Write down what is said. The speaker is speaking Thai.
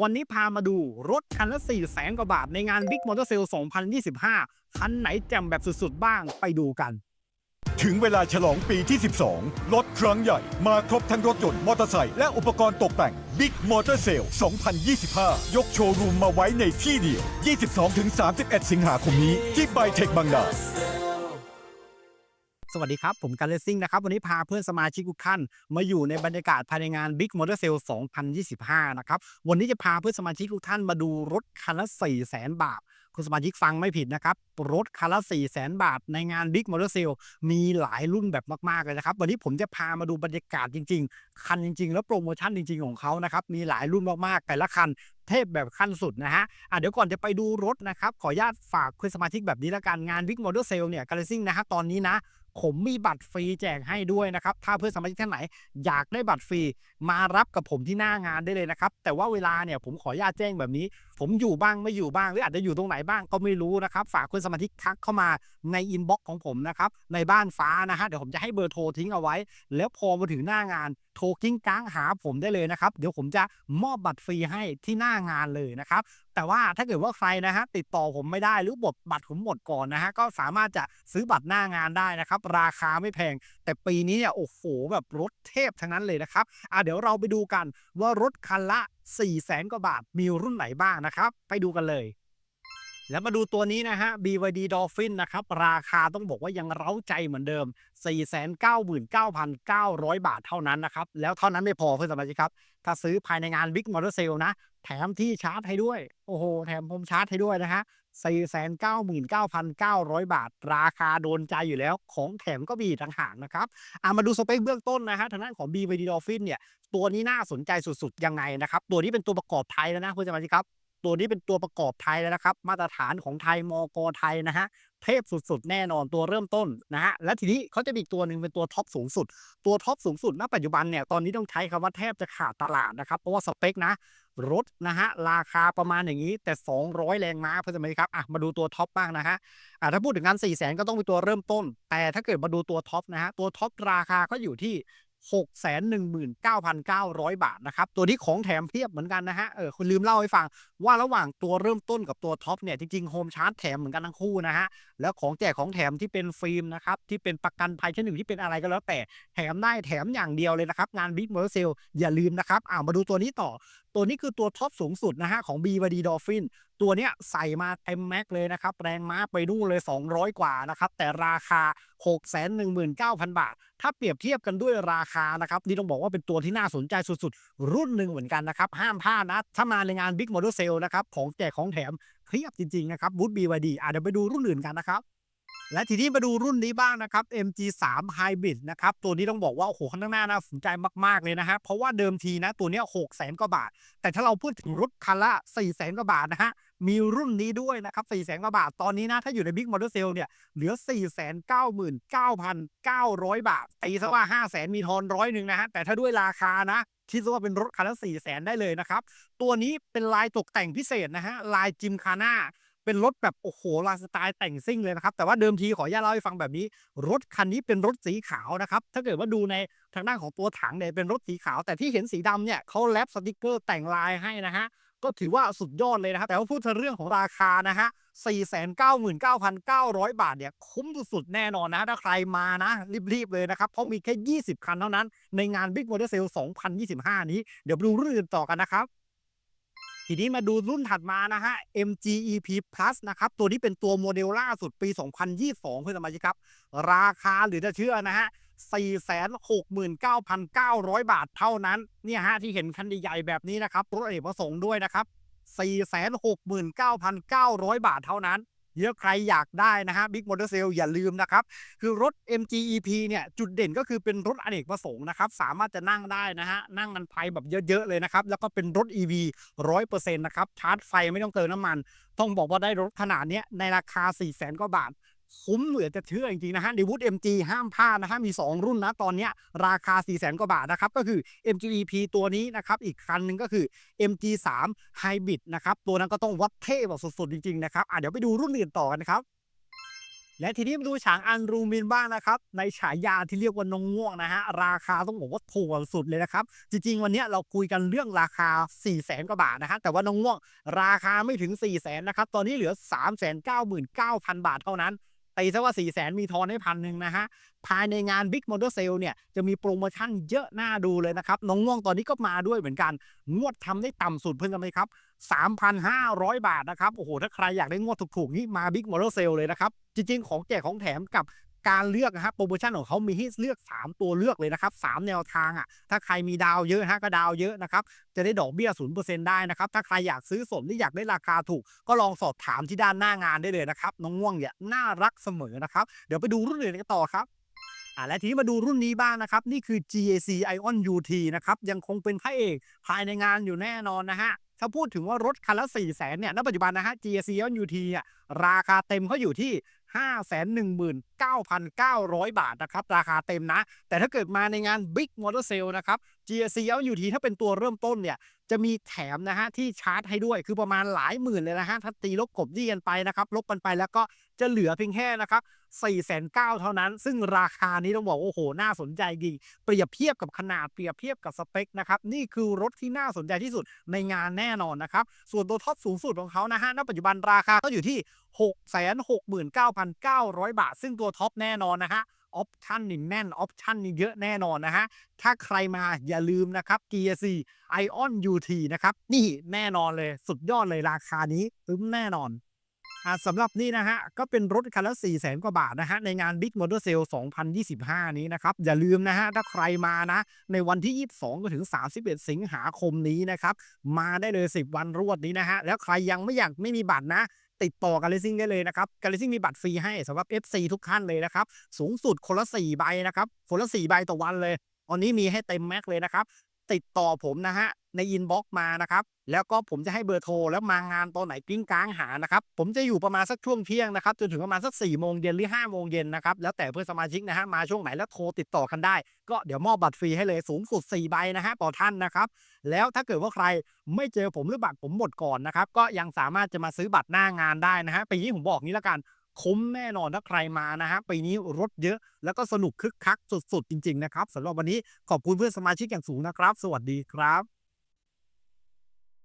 วันนี้พามาดูรถคันละ4 0 0แสนกว่าบาท ในงาน Big Motor Sale 2025 คันไหนแจ่มแบบสุดๆบ้างไปดูกัน ถึงเวลาฉลองปีที่ 12ลดครั้งใหญ่ มาครบทั้งรถยนต์มอเตอร์ไซค์และอุปกรณ์ตกแต่ง Big Motor Sale 2025 ยกโชว์รูมมาไว้ในที่เดียว 22-31 สิงหาคมนี้ที่ไบเทคบางนา สวัสดีครับ ผมกันเลซิ่งนะครับ วันนี้พาเพื่อนสมาชิกทุกท่าน มาอยู่ในบรรยากาศภายในงาน Big Motor Sale 2025 นะครับ วันนี้จะพาเพื่อนสมาชิกทุกท่านมาดูรถคันละ 4 0 0 0 0 0 บาทคุณสมาชิกฟังไม่ผิดนะครับ รถคันละ 4 0 0 0 0 0 บาท ในงาน Big Motor Sale มีหลายรุ่นแบบมาก ๆ เลยนะครับ วันนี้ผมจะพามาดูบรรยากาศจริง ๆ คันจริง ๆ แล้วโปรโมชั่นจริง ๆ ของเขานะครับ มีหลายรุ่นมาก ๆ แต่ละคันเทพแบบขั้นสุดนะฮะอะเดี๋ยวก่อนจะไปดูรถนะครับ ขออนุญาตฝากคุณสมาชิกแบบนี้ละกัน งาน Big Motor Sale เนี่ยกันเลซิ่งนะฮะตอนนี้นะ ผมมีบัตรฟรีแจกให้ด้วยนะครับ ถ้าเพื่อนสมาชิกท่านไหน อยากได้บัตรฟรีมารับกับผมที่หน้างานได้เลยนะครับ แต่ว่าเวลาเนี่ยผมขออนุญาตแจ้งแบบนี้ ผมอยู่บ้างไม่อยู่บ้างหรืออาจจะอยู่ตรงไหนบ้างก็ไม่รู้นะครับ ฝากคุณสมาชิกทักเข้ามาในอินบ็อกซ์ของผมนะครับ ในบ้านฟ้านะฮะเดี๋ยวผมจะให้เบอร์โทรทิ้งเอาไว้ แล้วพอมาถึงหน้างานโทรกิ้งก้างหาผมได้เลยนะครับ เดี๋ยวผมจะมอบบัตรฟรีให้ที่หน้างานเลยนะครับ แต่ว่าถ้าเกิดว่าใครนะฮะติดต่อผมไม่ได้หรือบทบัตรผมหมดก่อนนะฮะก็สามารถจะซื้อบัตรหน้างานได้นะครับ ราคาไม่แพง แต่ปีนี้เนี่ยโอ้โหแบบรถเทพทั้งนั้นเลยนะครับอะเดี๋ยวเราไปดูกันว่ารถคันละ4 0 0แสนกว่าบาท มีรุ่นไหนบ้างนะครับ ไปดูกันเลย แล้วมาดูตัวนี้นะฮะ BYD Dolphin นะครับ ราคาต้องบอกว่ายังเร้าใจเหมือนเดิม 499,900 บาทเท่านั้นนะครับ แล้วเท่านั้นไม่พอเพื่อนสมาชิกครับ ถ้าซื้อภายในงาน Big Motor Sale นะ แถมที่ชาร์จให้ด้วย โอ้โห แถมผมชาร์จให้ด้วยนะฮะ 499,900 บาท ราคาโดนใจอยู่แล้ว ของแถมก็มีต่างหากนะครับอามาดูสเปคเบื้องต้นนะฮะ ทางด้านของ BVD Dolphin เนี่ย ตัวนี้น่าสนใจสุดๆ ยังไงนะครับ ตัวนี้เป็นตัวประกอบไทยแล้วนะเพื่อนสมาชิกครับ ตัวนี้เป็นตัวประกอบไทยแล้วนะครับ มาตรฐานของไทยมอกไทยนะฮะเทพสุดๆ แน่นอนตัวเริ่มต้นนะฮะและทีนี้เขาจะมีตัวหนึ่งเป็นตัวท็อปสูงสุด ตัวท็อปสูงสุดณปัจจุบันเนี่ยตอนนี้ต้องใช้คำว่าแทบจะขาดตลาดนะครับ เพราะว่าสเปคนะ รถนะฮะราคาประมาณอย่างนี้ แต่ 200 แรงม้าเพื่อนสมาชิกครับอะมาดูตัวท็อปบ้างนะฮะอะถ้าพูดถึงงาน4 0 0 0 0 0ก็ต้องเป็นตัวเริ่มต้น แต่ถ้าเกิดมาดูตัวท็อปนะฮะตัวท็อปราคาก็อยู่ที่ 619,900 บาทนะครับ ตัวนี้ของแถมเพียบเหมือนกันนะฮะ เออคุณลืมเล่าให้ฟัง ว่าระหว่างตัวเริ่มต้นกับตัวท็อปเนี่ย จริงๆโฮมชาร์จแถมเหมือนกันทั้งคู่นะฮะ แล้วของแจกของแถมที่เป็นฟิล์มนะครับ ที่เป็นประกันภัยชั้นหนึ่งที่เป็นอะไรก็แล้วแต่แถมได้แถมอย่างเดียวเลยนะครับ งานบิ๊กเมอร์เซลอย่าลืมนะครับอ่ามาดูตัวนี้ต่อ ตัวนี้คือตัวท็อปสูงสุดนะฮะของ BYD Dolphin ตัวเนี้ยใส่มาเต็มแม็กเลยนะครับแรงม้าไปนู่นเลย 200 กว่านะครับ แต่ราคา 619,000 บาท ถ้าเปรียบเทียบกันด้วยราคานะครับ นี่ต้องบอกว่าเป็นตัวที่น่าสนใจสุดๆ รุ่นหนึ่งเหมือนกันนะครับ ห้ามพลาดนะ ถ้ามาในงาน Big Motor Sale นะครับ ของแจกของแถมเพียบจริงๆนะครับบูธ BYD อะเดี๋ยวไปดูรุ่นอื่นกันนะครับ และทีนี้มาดูรุ่นนี้บ้างนะครับ MG3 Hybrid นะครับตัวนี้ต้องบอกว่าโอ้โหข้างหน้าน่าสนใจมากๆเลยนะฮะเพราะว่าเดิมทีนะตัวนี้6 0 0 0 0 0กว่าบาท แต่ถ้าเราพูดถึงรถคันละ4 0 0 0 0 0กว่าบาทนะฮะมีรุ่นนี้ด้วยนะครับ4 0 0 0 0 0กว่าบาท ตอนนี้นะถ้าอยู่ใน Big Motor Sale เนี่ยเหลือ499,900 บาทตีซะว่า 5 0 0 0 0 0มีทอนร้อยหนึ่งนะฮะแต่ถ้าด้วยราคานะคิดซะว่าเป็นรถคันละ4 0 0 0 0 0ได้เลยนะครับตัวนี้เป็นลายตกแต่งพิเศษนะฮะลายจิมคาน่า เป็นรถแบบโอ้โหลายสไตล์แต่งซิ่งเลยนะครับ แต่ว่าเดิมทีขออนุญาตเล่าให้ฟังแบบนี้ รถคันนี้เป็นรถสีขาวนะครับ ถ้าเกิดว่าดูในทางด้านของตัวถังเนี่ยเป็นรถสีขาว แต่ที่เห็นสีดำเนี่ยเขาแรปสติกเกอร์แต่งลายให้นะฮะก็ถือว่าสุดยอดเลยนะครับ แต่ว่าพูดถึงเรื่องของราคานะฮะ 499,900 บาทเนี่ย คุ้มสุดๆ แน่นอนนะ ถ้าใครมานะ รีบ ๆ เลยนะครับ เพราะมีแค่ 20 คันเท่านั้น ในงาน Big Motor Sale 2025 นี้ เดี๋ยวดูรุ่นอื่นต่อกันนะครับ ทีนี้มาดูรุ่นถัดมานะฮะ MG EP Plus นะครับ ตัวนี้เป็นตัวโมเดลล่าสุดปี 2022 เพื่อนสมาชิกครับ ราคาหรือจะเชื่อนะฮะ 469,900 บาทเท่านั้น เนี่ยฮะ ที่เห็นคันใหญ่ๆแบบนี้นะครับ รถเอกประสงค์ด้วยนะครับ 469,900 บาทเท่านั้น เยอะใครอยากได้นะฮะบิ๊กมอเตอร์เซลอย่าลืมนะครับ คือรถ MG EP เนี่ยจุดเด่นก็คือเป็นรถอเนกประสงค์นะครับ สามารถจะนั่งได้นะฮะ นั่งกันไปแบบเยอะๆเลยนะครับ แล้วก็เป็นรถ EV 100%นะครับ ชาร์จไฟไม่ต้องเติมน้ำมัน ต้องบอกว่าได้รถขนาดเนี้ยในราคา 4 0 0 0 0 0กว่าบาท คุ้มเหลือจะเชื่อจริงๆนะฮะดีวูด MG ห้ามพลาดนะฮะมี 2 รุ่นนะตอนนี้ราคา 4 0 0 0 0 0กว่าบาทนะครับ ก็คือ MG EP ตัวนี้นะครับ อีกคันหนึ่งก็คือ MG 3 Hybrid นะครับ ตัวนั้นก็ต้องวัดเท่แบบสุดๆ จริงๆ นะครับอะเดี๋ยวไปดูรุ่นอื่นต่อกันนะครับและทีนี้มาดูฉางอันรูมินบ้างนะครับ ในฉายาที่เรียกว่าน้องง่วงนะฮะ ราคาต้องบอกว่าถูกสุดเลยนะครับ จริงๆ วันนี้เราคุยกันเรื่องราคา 4 0 0แสนกว่าบาทนะฮะแต่ว่าน้องง่วง ราคาไม่ถึง 4 0 0แสนนะครับ ตอนนี้เหลือ 3 9 9 0 0 0 บาทเท่านั้น ตีซะว่า4ี่แสนมีทอนให้พันหนึ่งนะฮะ ภายในงาน Big Motor Sale เนี่ย จะมีโปรโมชั่นเยอะน่าดูเลยนะครับ น้องง่วงตอนนี้ก็มาด้วยเหมือนกัน งวดทำได้ต่ำสุดเพิ่งทำไหมครับ 3,500 บาทนะครับ โอ้โห ถ้าใครอยากได้งวดถูกๆ นี่มา Big Motor Sale เลยนะครับ จริงๆ ของแจกของแถมกับ การเลือกนะครับโปรโมชั่นของเขามีให้เลือก 3 ตัวเลือกเลยนะครับ 3 แนวทางอะถ้าใครมีดาวเยอะฮะก็ดาวเยอะนะครับจะได้ดอกเบี้ย0%ได้นะครับถ้าใครอยากซื้อสดหรืออยากได้ราคาถูก ก็ลองสอบถามที่ด้านหน้างานได้เลยนะครับน้องง่วงเนี่ยน่ารักเสมอนะครับเดี๋ยวไปดูรุ่นอื่นกันต่อครับอ่าและทีนี้มาดูรุ่นนี้บ้างนะครับ นี่คือ GAC Ion UT นะครับ ยังคงเป็นพระเอกภายในงานอยู่แน่นอนนะฮะ ถ้าพูดถึงว่ารถคันละ4 0 0แสนเนี่ย ณ ปัจจุบันนะฮะ GAC Ion UT อะราคาเต็มเขาอยู่ที่ 519,900 บาทนะครับ ราคาเต็มนะ แต่ถ้าเกิดมาในงาน Big Motor Sale นะครับ GAC Ion UT ถ้าเป็นตัวเริ่มต้นเนี่ยจะมีแถมนะฮะที่ชาร์จให้ด้วยคือประมาณหลายหมื่นเลยนะฮะถ้าตีลบกบดีกันไปนะครับลบกันไปแล้วก็จะเหลือเพียงแค่นะครับ4 9 0 0 0เท่านั้น ซึ่งราคานี้ต้องบอกโอ้โห น่าสนใจจริงเปรียบเทียบกับขนาดเปรียบเทียบกับสเปคนะครับนี่คือรถที่น่าสนใจที่สุดในงานแน่นอนนะครับส่วนตัวท็อปสูงสุดของเขานะฮะณปัจจุบันราคาก็อยู่ที่ 669,900 บาท ซึ่งตัวท็อปแน่นอนนะฮะ ออปชั่นนี่แน่นออปชั่นนี่เยอะแน่นอนนะฮะ ถ้าใครมาอย่าลืมนะครับ GSC Ion UT นะครับ นี่แน่นอนเลยสุดยอดเลยราคานี้ตึ้มแน่นอนสำหรับนี่นะฮะ ก็เป็นรถคันละ4 0 0แสนกว่าบาทนะฮะ ในงาน Big Motor Sale 2025 นี้นะครับ อย่าลืมนะฮะ ถ้าใครมานะ ในวันที่ 22ก็ถึง 31 สิงหาคมนี้นะครับ มาได้เลย 10 วันรวดนี้นะฮะ แล้วใครยังไม่อยากไม่มีบัตรนะ ติดต่อกันเลซิ่งได้เลยนะครับกันเลซิ่งมีบัตรฟรีให้สำหรับ FC ทุกท่านเลยนะครับ สูงสุดคนละ 4 ใบนะครับ คนละ 4 ใบต่อวันเลยอันนี้มีให้เต็มแม็กเลยนะครับ ติดต่อผมนะฮะในอินบ็อกซ์มานะครับ แล้วก็ผมจะให้เบอร์โทรแล้วมางานตอนไหนกิ้งก้างหานะครับผมจะอยู่ประมาณสักช่วงเที่ยงนะครับจนถึงประมาณสัก4ี่โมงเย็นหรือ5้าโมงเย็นนะครับแล้วแต่เพื่อนสมาชิกนะฮะมาช่วงไหนแล้วโทรติดต่อกันได้ ก็เดี๋ยวมอบบัตรฟรีให้เลยสูงสุด 4 ใบนะฮะต่อท่านนะครับแล้วถ้าเกิดว่าใครไม่เจอผมหรือบัตรผมหมดก่อนนะครับก็ยังสามารถจะมาซื้อบัตรหน้างานได้นะฮะปีนี้ผมบอกนี้แล้วกันคุ้มแน่นอนถ้าใครมานะฮะปีนี้รถเยอะ แล้วก็สนุกคึกคักสุดๆจริง ๆ นะครับสำหรับวันนี้ขอบคุณเพื่อนสมาชิกอย่างสูงนะครับ สวัสดีครับ